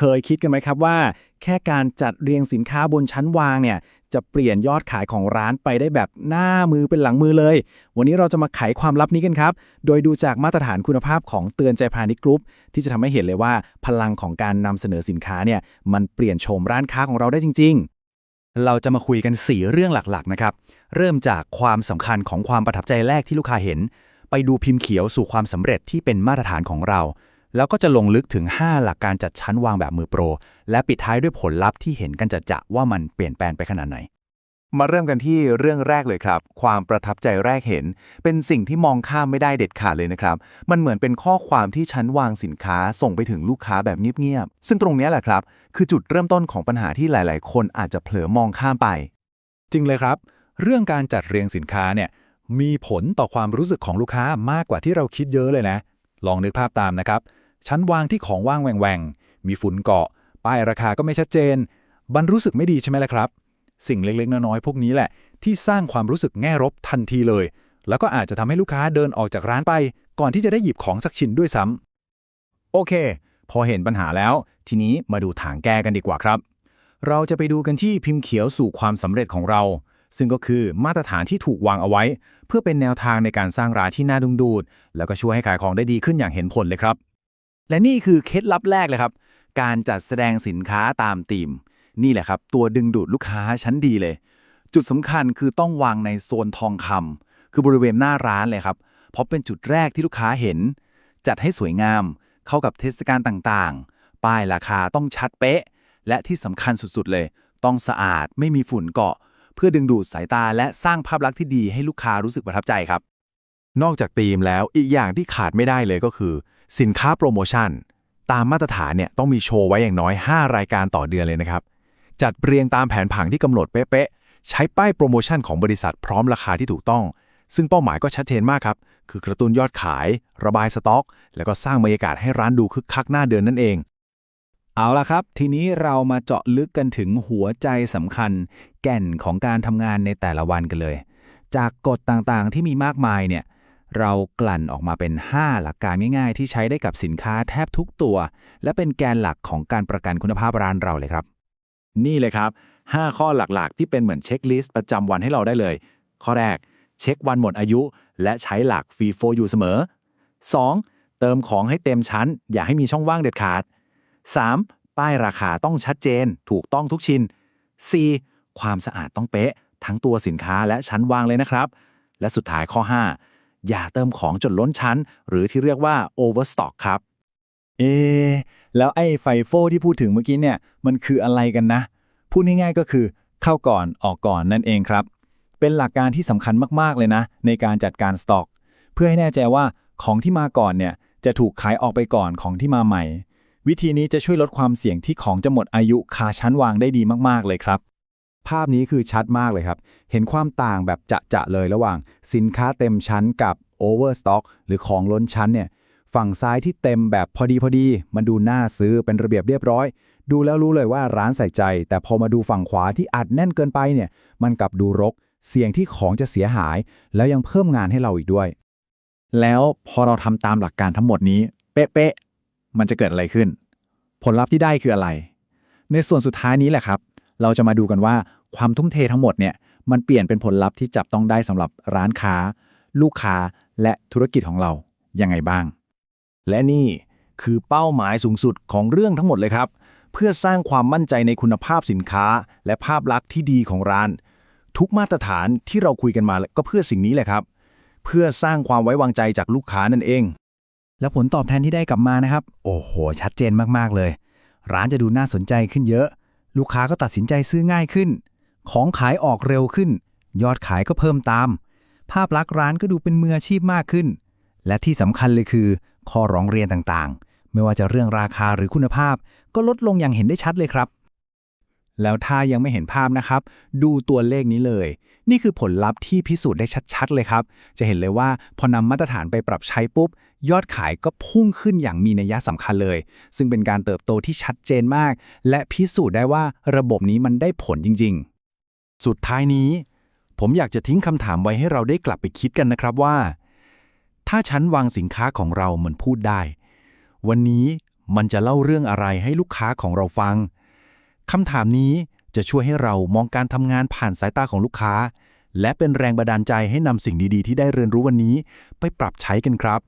เคยคิดกันไหมครับว่า แค่การจัดเรียงสินค้าบนชั้นวางเนี่ยจะเปลี่ยนยอดขายของร้านไปได้แบบหน้ามือเป็นหลังมือเลย วันนี้เราจะมาไขความลับนี้กันครับ โดยดูจากมาตรฐานคุณภาพของเตือนใจพาณิชย์กรุ๊ปที่จะทำให้เห็นเลยว่า พลังของการนำเสนอสินค้าเนี่ยมันเปลี่ยนโฉมร้านค้าของเราได้จริง ๆเราจะมาคุยกัน 4 เรื่องหลักๆ นะครับ เริ่มจากความสำคัญของความประทับใจแรกที่ลูกค้าเห็น ไปดูพิมพ์เขียวสู่ความสำเร็จที่เป็นมาตรฐานของเรา แล้วก็จะลงลึกถึง 5 หลักการจัดชั้นวางแบบมือโปร และปิดท้ายด้วยผลลัพธ์ที่เห็นกันจะจะๆว่ามันเปลี่ยนแปลงไปขนาดไหน มาเริ่มกันที่เรื่องแรกเลยครับ ความประทับใจแรกเห็น เป็นสิ่งที่มองข้ามไม่ได้เด็ดขาดเลยนะครับ มันเหมือนเป็นข้อความที่ชั้นวางสินค้าส่งไปถึงลูกค้าแบบเงียบๆซึ่งตรงเนี้ยแหละครับ คือจุดเริ่มต้นของปัญหาที่หลาย ๆ คนอาจจะเผลอมองข้ามไป จริงเลยครับ เรื่องการจัดเรียงสินค้าเนี่ยมีผลต่อความรู้สึกของลูกค้ามากกว่าที่เราคิดเยอะเลยนะ ลองนึกภาพตามนะครับ ชั้นวางที่ของว่างแหว่งๆ มีฝุ่นเกาะ ป้ายราคาก็ไม่ชัดเจน บันรู้สึกไม่ดีใช่ไหมล่ะครับ สิ่งเล็กๆ น้อยๆ พวกนี้แหละ ที่สร้างความรู้สึกแง่ลบทันทีเลย แล้วก็อาจจะทำให้ลูกค้าเดินออกจากร้านไป ก่อนที่จะได้หยิบของสักชิ้นด้วยซ้ำโอเค พอเห็นปัญหาแล้ว ทีนี้มาดูทางแก้กันดีกว่าครับ เราจะไปดูกันที่พิมพ์เขียวสู่ความสำเร็จของเราซึ่งก็คือมาตรฐานที่ถูกวางเอาไว้ เพื่อเป็นแนวทางในการสร้างร้านที่น่าดึงดูด แล้วก็ช่วยให้ขายของได้ดีขึ้นอย่างเห็นผลเลยครับ และนี่คือเคล็ดลับแรกเลยครับ การจัดแสดงสินค้าตามธีม นี่แหละครับ ตัวดึงดูดลูกค้าชั้นดีเลย จุดสำคัญคือต้องวางในโซนทองคำคือบริเวณหน้าร้านเลยครับ เพราะเป็นจุดแรกที่ลูกค้าเห็น จัดให้สวยงาม เข้ากับเทศกาลต่างๆ ป้ายราคาต้องชัดเป๊ะ และที่สำคัญสุดๆเลย ต้องสะอาดไม่มีฝุ่นเกาะ เพื่อดึงดูดสายตาและสร้างภาพลักษณ์ที่ดีให้ลูกค้ารู้สึกประทับใจครับ นอกจากธีมแล้วอีกอย่างที่ขาดไม่ได้เลยก็คือ สินค้าโปรโมชั่น ตามมาตรฐานเนี่ยต้องมีโชว์ไว้อย่างน้อย 5 รายการต่อเดือนเลยนะครับ จัดเรียงตามแผนผังที่กำหนดเป๊ะๆ ใช้ป้ายโปรโมชั่นของบริษัทพร้อมราคาที่ถูกต้อง ซึ่งเป้าหมายก็ชัดเจนมากครับ คือกระตุ้นยอดขาย ระบายสต็อก แล้วก็สร้างบรรยากาศให้ร้านดูคึกคักหน้าเดือนนั่นเอง เอาละครับ ทีนี้เรามาเจาะลึกกันถึงหัวใจสำคัญ แก่นของการทำงานในแต่ละวันกันเลย จากกฎต่างๆที่มีมากมายเนี่ย เรากลั่นออกมาเป็น 5 หลักการง่ายๆ ที่ใช้ได้กับสินค้าแทบทุกตัว และเป็นแกนหลักของการประกันคุณภาพร้านเราเลยครับ นี่เลยครับ 5 ข้อหลักๆ ที่เป็นเหมือนเช็คลิสต์ประจำวันให้เราได้เลย ข้อแรก เช็ควันหมดอายุ และใช้หลักฟรีโฟอยู่เสมอ 2. เติมของให้เต็มชั้น อย่าให้มีช่องว่างเด็ดขาด 3. ป้ายราคาต้องชัดเจน ถูกต้องทุกชิ้น 4. ความสะอาดต้องเป๊ะ ทั้งตัวสินค้าและชั้นวางเลยนะครับ และสุดท้ายข้อ 5 อย่าเติมของจนล้นชั้น หรือที่เรียกว่า overstock ครับ เอะแล้วไอ้ไฟโฟที่พูดถึงเมื่อกี้เนี่ย มันคืออะไรกันนะ พูดง่ายๆก็คือ เข้าก่อนออกก่อนนั่นเองครับ เป็นหลักการที่สำคัญมากๆเลยนะ ในการจัดการสต็อก เพื่อให้แน่ใจว่าของที่มาก่อนเนี่ยจะถูกขายออกไปก่อนของที่มาใหม่ วิธีนี้จะช่วยลดความเสี่ยงที่ของจะหมดอายุคาชั้นวางได้ดีมากๆเลยครับ ภาพนี้คือชัดมากเลยครับ เห็นความต่างแบบจะๆเลยระหว่าง สินค้าเต็มชั้นกับ Overstock หรือของล้นชั้นเนี่ย ฝั่งซ้ายที่เต็มแบบพอดีพอดี มันดูน่าซื้อเป็นระเบียบเรียบร้อย ดูแล้วรู้เลยว่าร้านใส่ใจ แต่พอมาดูฝั่งขวาที่อัดแน่นเกินไปเนี่ย มันกลับดูรก เสี่ยงที่ของจะเสียหาย แล้วยังเพิ่มงานให้เราอีกด้วย แล้วพอเราทำตามหลักการทั้งหมดนี้ เป๊ะๆมันจะเกิดอะไรขึ้น ผลลัพธ์ที่ได้คืออะไร ในส่วนสุดท้ายนี้แหละครับ เราจะมาดูกันว่าความทุ่มเททั้งหมดเนี่ยมันเปลี่ยนเป็นผลลัพธ์ที่จับต้องได้สำหรับร้านค้า ลูกค้าและธุรกิจของเรายังไงบ้าง และนี่คือเป้าหมายสูงสุดของเรื่องทั้งหมดเลยครับ เพื่อสร้างความมั่นใจในคุณภาพสินค้า และภาพลักษณ์ที่ดีของร้าน ทุกมาตรฐานที่เราคุยกันมาก็เพื่อสิ่งนี้แหละครับ เพื่อสร้างความไว้วางใจจากลูกค้านั่นเอง แล้วผลตอบแทนที่ได้กลับมานะครับ โอ้โห ชัดเจนมากๆเลย ร้านจะดูน่าสนใจขึ้นเยอะ ลูกค้าก็ตัดสินใจซื้อง่ายขึ้น ของขายออกเร็วขึ้น ยอดขายก็เพิ่มตาม ภาพลักษณ์ร้านก็ดูเป็นมืออาชีพมากขึ้น และที่สำคัญเลยคือ ข้อร้องเรียนต่างๆ ไม่ว่าจะเรื่องราคาหรือคุณภาพ ก็ลดลงอย่างเห็นได้ชัดเลยครับ แล้วถ้ายังไม่เห็นภาพนะครับ ดูตัวเลขนี้เลย นี่คือผลลัพธ์ที่พิสูจน์ได้ชัดๆ เลยครับ จะเห็นเลยว่าพอนำมาตรฐานไปปรับใช้ปุ๊บ ยอดขายก็พุ่งขึ้นอย่างมีนัยสำคัญเลย ซึ่งเป็นการเติบโตที่ชัดเจนมาก และพิสูจน์ได้ว่าระบบนี้มันได้ผลจริง ๆ สุดท้ายนี้ ผมอยากจะทิ้งคำถามไว้ให้เราได้กลับไปคิดกันนะครับว่า ถ้าชั้นวางสินค้าของเรามันพูดได้ วันนี้มันจะเล่าเรื่องอะไรให้ลูกค้าของเราฟัง คำถามนี้จะช่วยให้เรามองการทำงานผ่านสายตาของลูกค้า และเป็นแรงบันดาลใจให้นำสิ่งดีๆ ที่ได้เรียนรู้วันนี้ ไปปรับใช้กันครับ